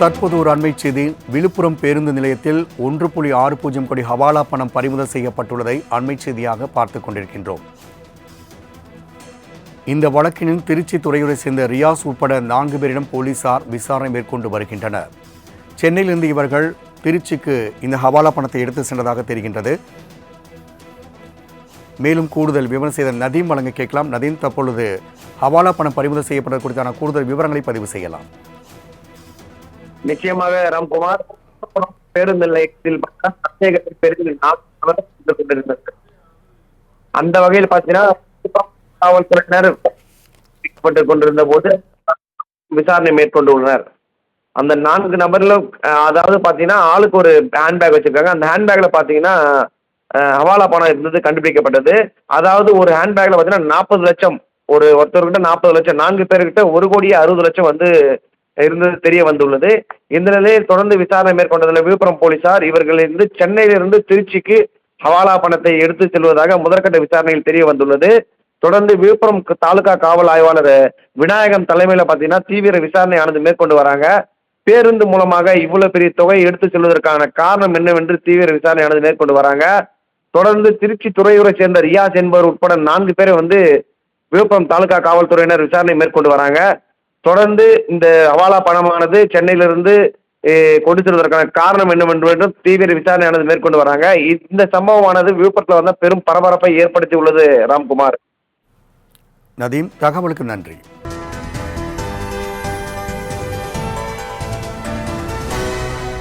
தற்போது ஒரு அண்மை செய்தி. விழுப்புரம் பேருந்து நிலையத்தில் ஒன்று புள்ளி ஆறு பூஜ்ஜியம் கோடி ஹவாலா பணம் பறிமுதல் செய்யப்பட்டுள்ளதை அண்மை செய்தியாக பார்த்துக் கொண்டிருக்கின்றோம். இந்த வழக்கினில் திருச்சி துறையுரை சேர்ந்த ரியாஸ் உட்பட நான்கு பேரிடம் போலீசார் விசாரணை மேற்கொண்டு வருகின்றனர். சென்னையிலிருந்து இவர்கள் திருச்சிக்கு இந்த ஹவாலா பணத்தை எடுத்து சென்றதாக தெரிகின்றது. மேலும் கூடுதல் விவரம் செய்த நதீம் வழங்க கேட்கலாம். நதீம் தற்பொழுது ஹவாலா பணம் பறிமுதல் செய்யப்பட்டது குறித்தான கூடுதல் விவரங்களை பதிவு செய்யலாம். நிச்சயமாக ராம்குமார் பேருந்து நிலையத்தில் பேருந்து கொண்டிருந்தது அந்த வகையில் பாத்தீங்கன்னா காவல்துறையினர் பிடிக்கப்பட்டு கொண்டிருந்த போது விசாரணை மேற்கொண்டுள்ளனர் அந்த நான்கு நபர்களும் அதாவது பாத்தீங்கன்னா ஆளுக்கு ஒரு ஹேண்ட்பேக் வச்சிருக்காங்க. அந்த ஹேண்ட்பேக்ல பாத்தீங்கன்னா ஹவாலா பணம் இருந்தது கண்டுபிடிக்கப்பட்டது. அதாவது ஒரு ஹேண்ட்பேக்ல பாத்தீங்கன்னா நாற்பது லட்சம் ஒரு ஒருத்தர்கிட்ட நாற்பது லட்சம் நான்கு பேர்கிட்ட ஒரு கோடியே அறுபது லட்சம் வந்து இருந்தது தெரிய வந்துள்ளது. இந்த நிலையில் தொடர்ந்து விசாரணை மேற்கொண்டதில் விழுப்புரம் போலீசார் இவர்களிருந்து சென்னையிலிருந்து திருச்சிக்கு ஹவாலா பணத்தை எடுத்து செல்வதாக முதற்கட்ட விசாரணையில் தெரிய வந்துள்ளது. தொடர்ந்து விழுப்புரம் தாலுகா காவல் ஆய்வாளர் விநாயகம் தலைமையில் பார்த்தீங்கன்னா தீவிர விசாரணையானது மேற்கொண்டு வராங்க. பேருந்து மூலமாக இவ்வளவு பெரிய தொகையை எடுத்து செல்வதற்கான காரணம் என்னவென்று தீவிர விசாரணையானது மேற்கொண்டு வராங்க. தொடர்ந்து திருச்சி துறையூரை சேர்ந்த ரியாஸ் என்பவர் உட்பட நான்கு பேரை வந்து விழுப்புரம் தாலுகா காவல்துறையினர் விசாரணை மேற்கொண்டு வராங்க. தொடர்ந்து இந்த ஹவாலா பணமானது சென்னையிலிருந்து கொண்டு செல்வதற்கான காரணம் என்னவென்று தீவிர விசாரணையானது மேற்கொண்டு வராங்க. இந்த சம்பவமானது விழுப்புரத்தில் வந்து பெரும் பரபரப்பை ஏற்படுத்தி உள்ளது ராம்குமார். நதீம் தகவலுக்கு நன்றி.